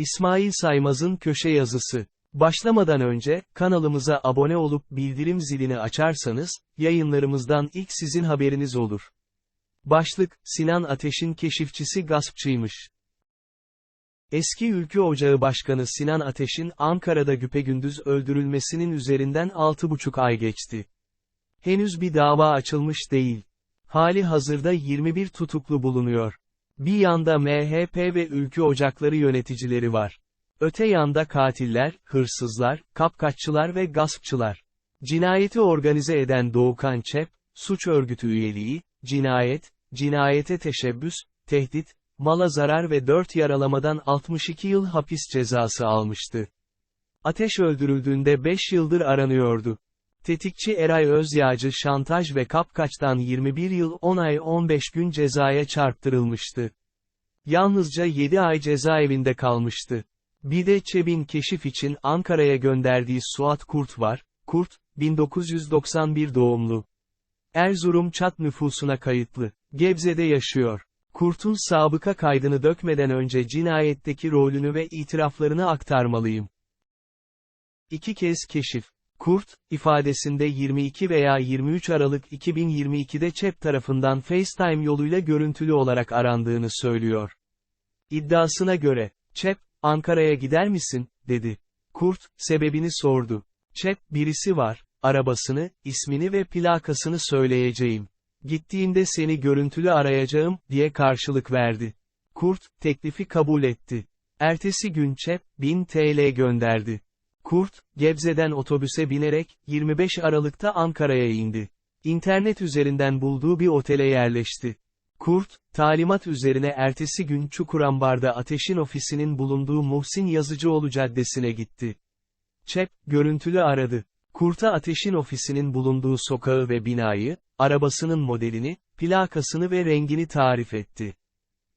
İsmail Saymaz'ın köşe yazısı. Başlamadan önce, kanalımıza abone olup bildirim zilini açarsanız, yayınlarımızdan ilk sizin haberiniz olur. Başlık, Sinan Ateş'in keşifçisi gaspçıymış. Eski Ülkü Ocağı Başkanı Sinan Ateş'in Ankara'da güpegündüz öldürülmesinin üzerinden 6,5 ay geçti. Henüz bir dava açılmış değil. Hali hazırda 21 tutuklu bulunuyor. Bir yanda MHP ve Ülkü Ocakları yöneticileri var. Öte yanda katiller, hırsızlar, kapkaççılar ve gaspçılar. Cinayeti organize eden Doğukan Çep, suç örgütü üyeliği, cinayet, cinayete teşebbüs, tehdit, mala zarar ve 4 yaralamadan 62 yıl hapis cezası almıştı. Ateş öldürüldüğünde 5 yıldır aranıyordu. Tetikçi Eray Özyağcı şantaj ve kapkaçtan 21 yıl 10 ay 15 gün cezaya çarptırılmıştı. Yalnızca 7 ay cezaevinde kalmıştı. Bir de Çebin keşif için Ankara'ya gönderdiği Suat Kurt var, Kurt, 1991 doğumlu. Erzurum Çat nüfusuna kayıtlı, Gebze'de yaşıyor. Kurt'un sabıka kaydını dökmeden önce cinayetteki rolünü ve itiraflarını aktarmalıyım. İki kez keşif. Kurt, ifadesinde 22 veya 23 Aralık 2022'de ÇEP tarafından FaceTime yoluyla görüntülü olarak arandığını söylüyor. İddiasına göre, ÇEP, Ankara'ya gider misin, dedi. Kurt, sebebini sordu. ÇEP, birisi var, arabasını, ismini ve plakasını söyleyeceğim. Gittiğinde seni görüntülü arayacağım, diye karşılık verdi. Kurt, teklifi kabul etti. Ertesi gün ÇEP, 1000 TL gönderdi. Kurt, Gebze'den otobüse binerek, 25 Aralık'ta Ankara'ya indi. İnternet üzerinden bulduğu bir otele yerleşti. Kurt, talimat üzerine ertesi gün Çukurambar'da Ateş'in ofisinin bulunduğu Muhsin Yazıcıoğlu Caddesi'ne gitti. Çep, görüntülü aradı. Kurt'a Ateş'in ofisinin bulunduğu sokağı ve binayı, arabasının modelini, plakasını ve rengini tarif etti.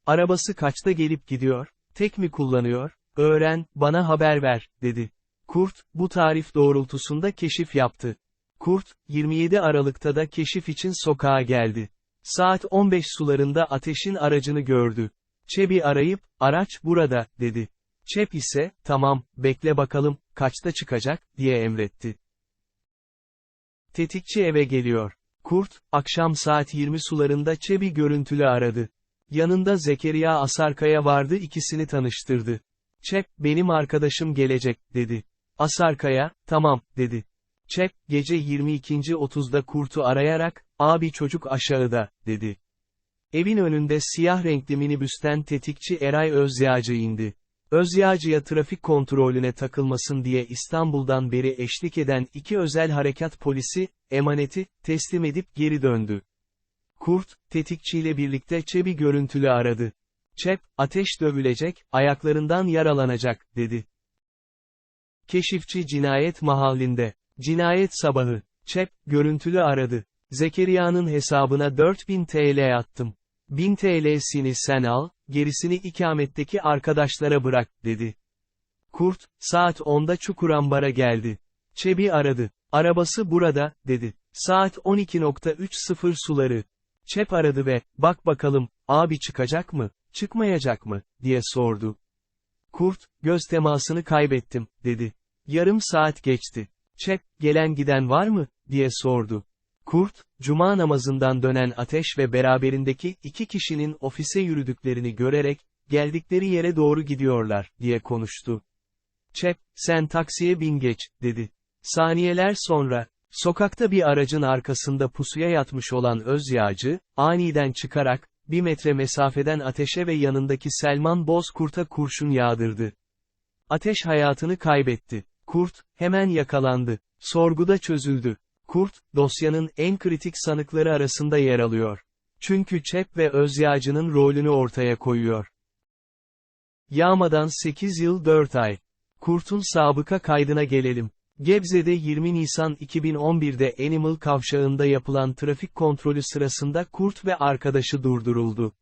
Arabası kaçta gelip gidiyor, tek mi kullanıyor, öğren, bana haber ver, dedi. Kurt, bu tarif doğrultusunda keşif yaptı. Kurt, 27 Aralık'ta da keşif için sokağa geldi. Saat 15 sularında ateşin aracını gördü. Çebi arayıp, araç burada, dedi. Çep ise, tamam, bekle bakalım, kaçta çıkacak, diye emretti. Tetikçi eve geliyor. Kurt, akşam saat 20 sularında Çebi görüntülü aradı. Yanında Zekeriya Asarkaya vardı ikisini tanıştırdı. Çep, benim arkadaşım gelecek, dedi. Asarkaya, tamam, dedi. Çep, gece 22.30'da Kurt'u arayarak, abi çocuk aşağıda, dedi. Evin önünde siyah renkli minibüsten tetikçi Eray Özyağcı indi. Özyağcı'ya trafik kontrolüne takılmasın diye İstanbul'dan beri eşlik eden iki özel harekat polisi, emaneti, teslim edip geri döndü. Kurt, tetikçiyle birlikte Çep'i görüntülü aradı. Çep, ateş dövülecek, ayaklarından yaralanacak, dedi. Keşifçi cinayet mahallinde. Cinayet sabahı. Çep, görüntülü aradı. Zekeriya'nın hesabına 4000 TL attım. 1000 TL'sini sen al, gerisini ikametteki arkadaşlara bırak, dedi. Kurt, saat 10'da Çukurambar'a geldi. Çebi aradı. Arabası burada, dedi. Saat 12.30 suları. Çep aradı ve, bak bakalım, abi çıkacak mı, çıkmayacak mı, diye sordu. Kurt, göz temasını kaybettim, dedi. Yarım saat geçti. Çep, gelen giden var mı, diye sordu. Kurt, cuma namazından dönen ateş ve beraberindeki iki kişinin ofise yürüdüklerini görerek, geldikleri yere doğru gidiyorlar, diye konuştu. Çep, sen taksiye bin geç, dedi. Saniyeler sonra, sokakta bir aracın arkasında pusuya yatmış olan Özyağcı, aniden çıkarak, bir metre mesafeden ateşe ve yanındaki Selman Bozkurt'a kurşun yağdırdı. Ateş hayatını kaybetti. Kurt, hemen yakalandı. Sorguda çözüldü. Kurt, dosyanın en kritik sanıkları arasında yer alıyor. Çünkü Çep ve Özyağcı'nın rolünü ortaya koyuyor. Yağmadan 8 yıl 4 ay. Kurt'un sabıka kaydına gelelim. Gebze'de 20 Nisan 2011'de Animal kavşağında yapılan trafik kontrolü sırasında Kurt ve arkadaşı durduruldu.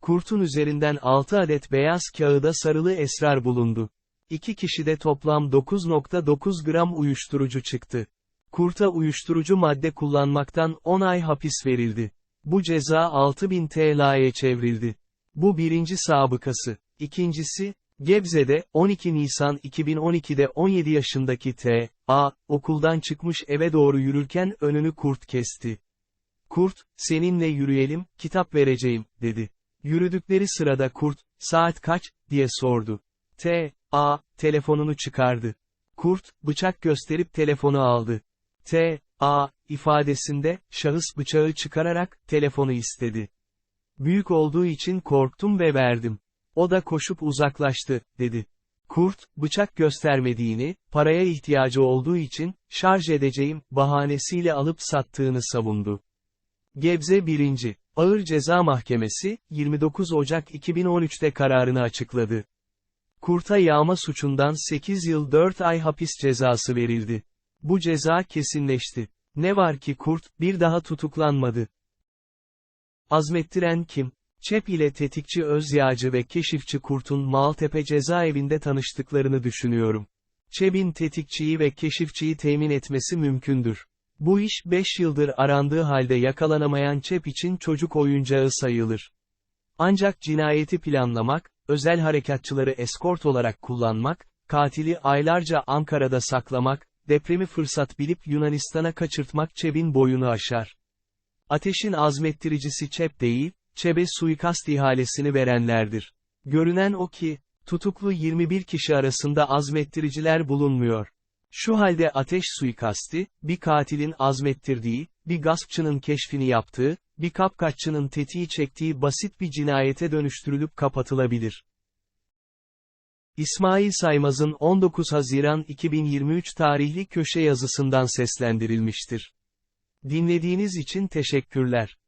Kurt'un üzerinden 6 adet beyaz kağıda sarılı esrar bulundu. İki kişide toplam 9.9 gram uyuşturucu çıktı. Kurt'a uyuşturucu madde kullanmaktan 10 ay hapis verildi. Bu ceza 6000 TL'ye çevrildi. Bu birinci sabıkası. İkincisi, Gebze'de, 12 Nisan 2012'de 17 yaşındaki T. A. okuldan çıkmış eve doğru yürürken önünü kurt kesti. Kurt, seninle yürüyelim, kitap vereceğim, dedi. Yürüdükleri sırada kurt, saat kaç, diye sordu. T. A. telefonunu çıkardı. Kurt, bıçak gösterip telefonu aldı. T. A. ifadesinde, şahıs bıçağı çıkararak, telefonu istedi. Büyük olduğu için korktum ve verdim. O da koşup uzaklaştı, dedi. Kurt, bıçak göstermediğini, paraya ihtiyacı olduğu için, şarj edeceğim, bahanesiyle alıp sattığını savundu. Gebze 1. Ağır Ceza Mahkemesi, 29 Ocak 2013'te kararını açıkladı. Kurta yağma suçundan 8 yıl 4 ay hapis cezası verildi. Bu ceza kesinleşti. Ne var ki kurt, bir daha tutuklanmadı. Azmettiren kim? Çep ile tetikçi Özyağcı ve keşifçi Kurt'un Maltepe cezaevinde tanıştıklarını düşünüyorum. Çeb'in tetikçiyi ve keşifçiyi temin etmesi mümkündür. Bu iş 5 yıldır arandığı halde yakalanamayan Çep için çocuk oyuncağı sayılır. Ancak cinayeti planlamak, özel harekatçıları eskort olarak kullanmak, katili aylarca Ankara'da saklamak, depremi fırsat bilip Yunanistan'a kaçırtmak Çeb'in boyunu aşar. Ateşin azmettiricisi Çep değil, Çeb'e suikast ihalesini verenlerdir. Görünen o ki, tutuklu 21 kişi arasında azmettiriciler bulunmuyor. Şu halde ateş suikasti, bir katilin azmettirdiği, bir gaspçının keşfini yaptığı, bir kapkaççının tetiği çektiği basit bir cinayete dönüştürülüp kapatılabilir. İsmail Saymaz'ın 19 Haziran 2023 tarihli köşe yazısından seslendirilmiştir. Dinlediğiniz için teşekkürler.